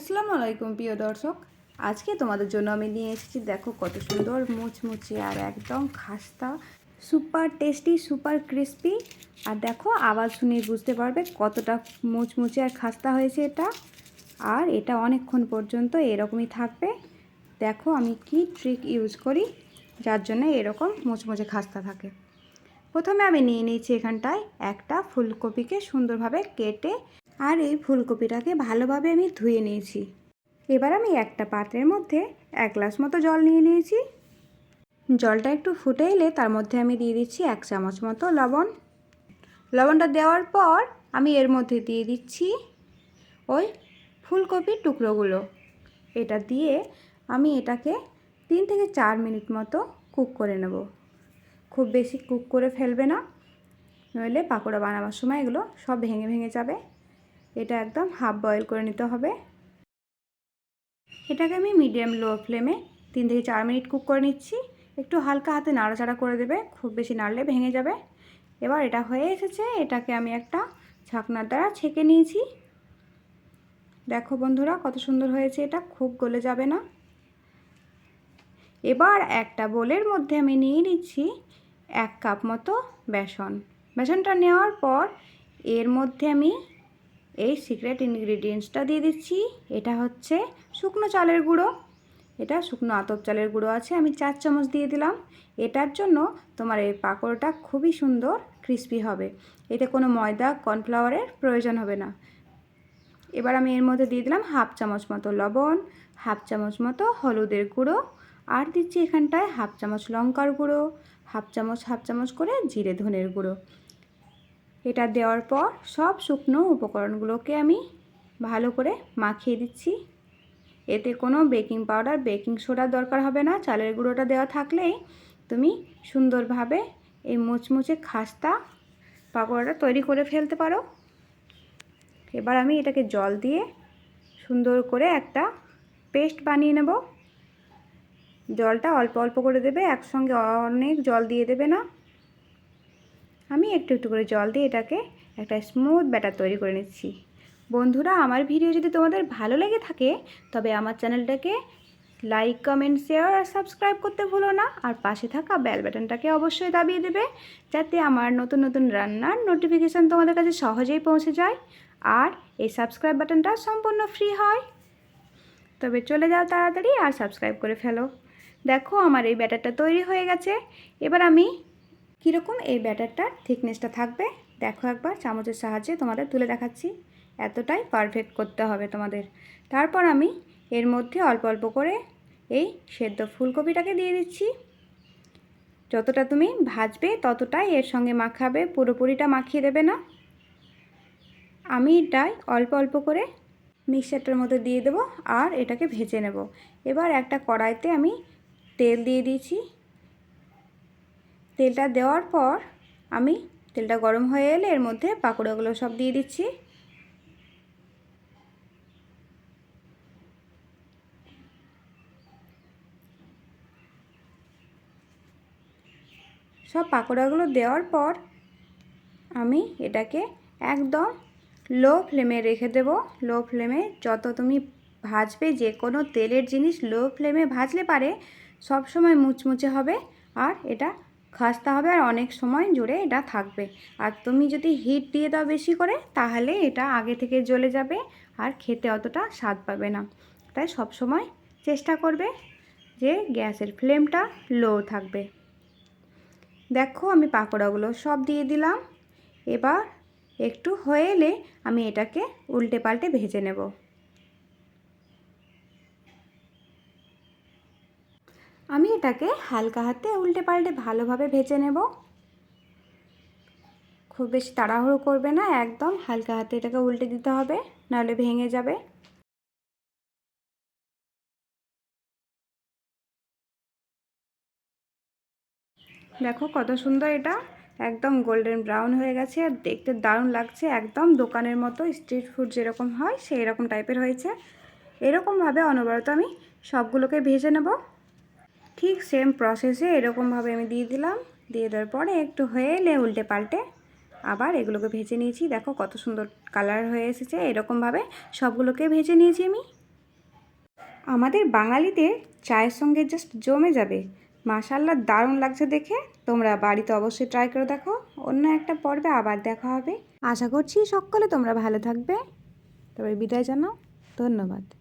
আসসালামু আলাইকুম, প্রিয় দর্শক। আজকে তোমাদের জন্য আমি নিয়ে এসেছি, দেখো কত সুন্দর মুচমুচে আর একদম খাস্তা, সুপার টেস্টি, সুপার ক্রিস্পি। আর দেখো, আওয়াজ শুনে বুঝতে পারবে কতটা মুচমুচে আর খাস্তা হয়েছে এটা। আর এটা অনেকক্ষণ পর্যন্ত এরকমই থাকবে। দেখো, আমি কি ট্রিক ইউজ করি, যার জন্য এরকম মুচমুচে খাস্তা থাকে। প্রথমে আমি নিয়ে নিয়েছি এখানটায় একটা ফুলকপিকে সুন্দরভাবে কেটে আর এই ফুলকপিটাকে ভালোভাবে আমি ধুয়ে নিয়েছি। এবার আমি একটা পাত্রের মধ্যে এক গ্লাস মতো জল নিয়ে নিয়েছি। জলটা একটু ফুটে এলে তার মধ্যে আমি দিয়ে দিচ্ছি এক চামচ মতো লবণ। লবণটা দেওয়ার পর আমি এর মধ্যে দিয়ে দিচ্ছি ওই ফুলকপির টুকরোগুলো। এটা দিয়ে আমি এটাকে তিন থেকে চার মিনিট মতো কুক করে নেব। খুব বেশি কুক করে ফেলবে না। নইলে পাকোড়া বানাবার সময় এগুলো সব ভেঙে ভেঙে যাবে। এটা একদম হাফ বয়েল করে নিতে হবে। এটাকে আমি মিডিয়াম লো ফ্লেমে তিন থেকে চার মিনিট কুক করে নিচ্ছি। একটু হালকা হাতে নাড়াচাড়া করে দেবে, খুব বেশি নাড়লে ভেঙে যাবে। এবার এটা হয়ে এসেছে, এটাকে আমি একটা ছাকনার দ্বারা ছেঁকে নিয়েছি। দেখো বন্ধুরা, কত সুন্দর হয়েছে এটা, খুব গলে যাবে না। এবার একটা বোলের মধ্যে আমি নিয়ে নিচ্ছি এক কাপ মতো বেসন। বেসনটা নেওয়ার পর এর মধ্যে আমি এই সিক্রেট ইনগ্রিডিয়েন্টসটা দিয়ে দিচ্ছি। এটা হচ্ছে শুকনো চালের গুঁড়ো। এটা শুকনো আতপ চালের গুঁড়ো আছে, আমি চার চামচ দিয়ে দিলাম। এটার জন্য তোমার এই পাকোড়াটা খুবই সুন্দর ক্রিস্পি হবে। এতে কোনো ময়দা কর্নফ্লাওয়ারের প্রয়োজন হবে না। এবার আমি এর মধ্যে দিয়ে দিলাম হাফ চামচ মতো লবণ, হাফ চামচ মতো হলুদের গুঁড়ো, আর দিচ্ছি এখানটায় হাফ চামচ লঙ্কার গুঁড়ো, হাফ চামচ হাফ চামচ করে জিরে ধনের গুঁড়ো। এটা দেওয়ার পর সব শুকনো উপকরণগুলোকে আমি ভালো করে মাখিয়ে দিচ্ছি। এতে কোনো বেকিং পাউডার, বেকিং সোডার দরকার হবে না। চালের গুঁড়োটা দেওয়া থাকলেই তুমি সুন্দরভাবে এই মুচমুচে খাস্তা পাকোড়াটা তৈরি করে ফেলতে পারো। এবার আমি এটাকে জল দিয়ে সুন্দর করে একটা পেস্ট বানিয়ে নেব। জলটা অল্প অল্প করে দেবে, একসঙ্গে অনেক জল দিয়ে দেবে না। আমি একটু একটু করে জল দিয়ে এটাকে একটা স্মুথ ব্যাটার তৈরি করে নিচ্ছি। বন্ধুরা, আমার ভিডিও যদি তোমাদের ভালো লেগে থাকে, তবে আমার চ্যানেলটাকে লাইক কমেন্ট শেয়ার আর সাবস্ক্রাইব করতে ভুলো না। আর পাশে থাকা বেল বাটনটাকে অবশ্যই দাবিয়ে দেবে, যাতে আমার নতুন নতুন রান্নার নোটিফিকেশান তোমাদের কাছে সহজেই পৌঁছে যায় আর এই সাবস্ক্রাইব বাটনটা সম্পূর্ণ ফ্রি হয়। তবে চলে যাও তাড়াতাড়ি আর সাবস্ক্রাইব করে ফেলো। দেখো, আমার এই ব্যাটারটা তৈরি হয়ে গেছে। এবার আমি কীরকম এই ব্যাটারটার থিকনেসটা থাকবে? দেখো একবার, চামচের সাহায্যে তোমাদের তুলে দেখাচ্ছি। এতটাই পারফেক্ট করতে হবে তোমাদের। তারপর আমি এর মধ্যে অল্প অল্প করে এই সেদ্ধ ফুলকপিটাকে দিয়ে দিচ্ছি। যতটা তুমি ভাজবে ততটাই এর সঙ্গে মাখাবে, পুরোপুরিটা মাখিয়ে দেবে না। আমি এটাই অল্প অল্প করে মিক্সারটার মধ্যে দিয়ে দেবো আর এটাকে ভেজে নেব। এবার একটা কড়াইতে আমি তেল দিয়ে দিয়েছি। তেলটা দেওয়ার পর আমি তেলটা গরম হয়ে এলে এর মধ্যে পাকোড়াগুলো সব দিয়ে দিচ্ছি। সব পাকোড়াগুলো দেওয়ার পর আমি এটাকে একদম লো ফ্লেমে রেখে দেব। লো ফ্লেমে যত তুমি ভাজবে যে কোনো তেলের জিনিস লো ফ্লেমে ভাজলে পারে সব সময় মুচমুচে হবে আর এটা খাস্তা হবে আর অনেক সময় জুড়ে এটা থাকবে। আর তুমি যদি হিট দিয়ে দাও বেশি করে, তাহলে এটা আগে থেকে জ্বলে যাবে আর খেতে অতটা স্বাদ পাবে না। তাই সব সময় চেষ্টা করবে যে গ্যাসের ফ্লেমটা লো থাকবে। দেখো আমি পাকোড়াগুলো সব দিয়ে দিলাম। এবার একটু হয়ে এলে আমি এটাকে উল্টে পাল্টে ভেজে নেব। আমি এটাকে হালকা হাতে উল্টে পাল্টে ভালোভাবে ভেজে নেব। খুব বেশি তাড়াহুড়ো করবে না, একদম হালকা হাতে এটাকে উল্টে দিতে হবে, নাহলে ভেঙে যাবে। দেখো কত সুন্দর এটা, একদম গোল্ডেন ব্রাউন হয়ে গেছে, আর দেখতে দারুণ লাগছে, একদম দোকানের মতো স্ট্রিট ফুড যেরকম হয়, সেই রকম টাইপের হয়েছে। এরকমভাবে অনবরত আমি সবগুলোকে ভেজে নেব। ঠিক সেম প্রসেসে এরকমভাবে আমি দিয়ে দিলাম। দিয়ে দেওয়ার পরে একটু হয়ে এলে উল্টে পাল্টে আবার এগুলোকে ভেজে নিয়েছি। দেখো কত সুন্দর কালার হয়ে এসেছে। এরকমভাবে সবগুলোকে ভেজে নিয়েছি আমি। আমাদের বাঙালিদের চায়ের সঙ্গে জাস্ট জমে যাবে। মাশাল্লাহ দারুণ লাগছে দেখে। তোমরা বাড়িতে অবশ্যই ট্রাই করে দেখো। অন্য একটা পর্বে আবার দেখা হবে। আশা করছি সকলে তোমরা ভালো থাকবে। তবে বিদায় জানাও। ধন্যবাদ।